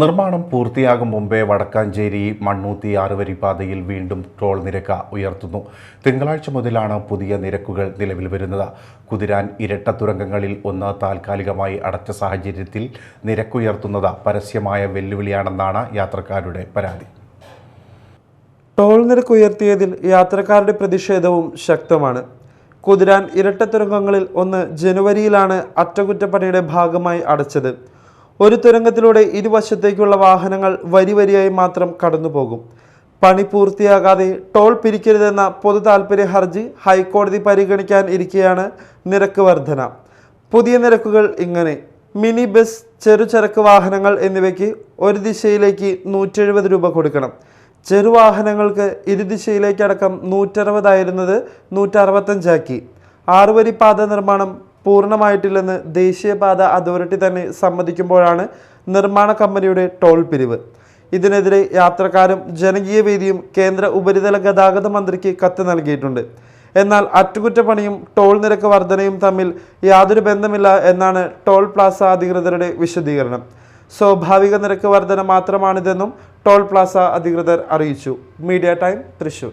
നിർമ്മാണം പൂർത്തിയാകും മുമ്പേ വടക്കാഞ്ചേരി മണ്ണൂത്തി ആറുവരി പാതയിൽ വീണ്ടും ടോൾ നിരക്ക് ഉയർത്തുന്നു. തിങ്കളാഴ്ച മുതലാണ് പുതിയ നിരക്കുകൾ നിലവിൽ വരുന്നത്. കുതിരാൻ ഇരട്ട തുരങ്കങ്ങളിൽ ഒന്ന് താൽക്കാലികമായി അടച്ച സാഹചര്യത്തിൽ നിരക്കുയർത്തുന്നത് പരസ്യമായ വെല്ലുവിളിയാണെന്നാണ് യാത്രക്കാരുടെ പരാതി. ടോൾ നിരക്ക് ഉയർത്തിയതിൽ യാത്രക്കാരുടെ പ്രതിഷേധവും ശക്തമാണ്. കുതിരാൻ ഇരട്ട തുരങ്കങ്ങളിൽ ഒന്ന് ജനുവരിയിലാണ് അറ്റകുറ്റപ്പണിയുടെ ഭാഗമായി അടച്ചത്. ഒരു തുരങ്കത്തിലൂടെ ഇരുവശത്തേക്കുള്ള വാഹനങ്ങൾ വരിവരിയായി മാത്രം കടന്നുപോകും. പണി പൂർത്തിയാകാതെ ടോൾ പിരിക്കരുതെന്ന പൊതു താൽപ്പര്യ ഹർജി ഹൈക്കോടതി പരിഗണിക്കാൻ ഇരിക്കെയാണ് നിരക്ക് വർധന. പുതിയ നിരക്കുകൾ ഇങ്ങനെ. മിനി ബസ് ചെറുചരക്ക് വാഹനങ്ങൾ എന്നിവയ്ക്ക് ഒരു ദിശയിലേക്ക് നൂറ്റെഴുപത് രൂപ കൊടുക്കണം. ചെറുവാഹനങ്ങൾക്ക് ഇരുദിശയിലേക്കടക്കം നൂറ്ററുപതായിരുന്നത് നൂറ്ററുപത്തഞ്ചാക്കി. ആറുവരി പാത നിർമ്മാണം പൂർണമായിട്ടില്ലെന്ന് ദേശീയപാത അതോറിറ്റി തന്നെ സമ്മതിക്കുമ്പോഴാണ് നിർമ്മാണ കമ്പനിയുടെ ടോൾ പിരിവ്. ഇതിനെതിരെ യാത്രക്കാരും ജനകീയ വേദിയും കേന്ദ്ര ഉപരിതല ഗതാഗത മന്ത്രിക്ക് കത്ത് നൽകിയിട്ടുണ്ട്. എന്നാൽ അറ്റകുറ്റപ്പണിയും ടോൾ നിരക്ക് വർധനയും തമ്മിൽ യാതൊരു ബന്ധമില്ല എന്നാണ് ടോൾ പ്ലാസ അധികൃതരുടെ വിശദീകരണം. സ്വാഭാവിക നിരക്ക് വർധന മാത്രമാണിതെന്നും ടോൾ പ്ലാസ അധികൃതർ അറിയിച്ചു. Media time Thrissur.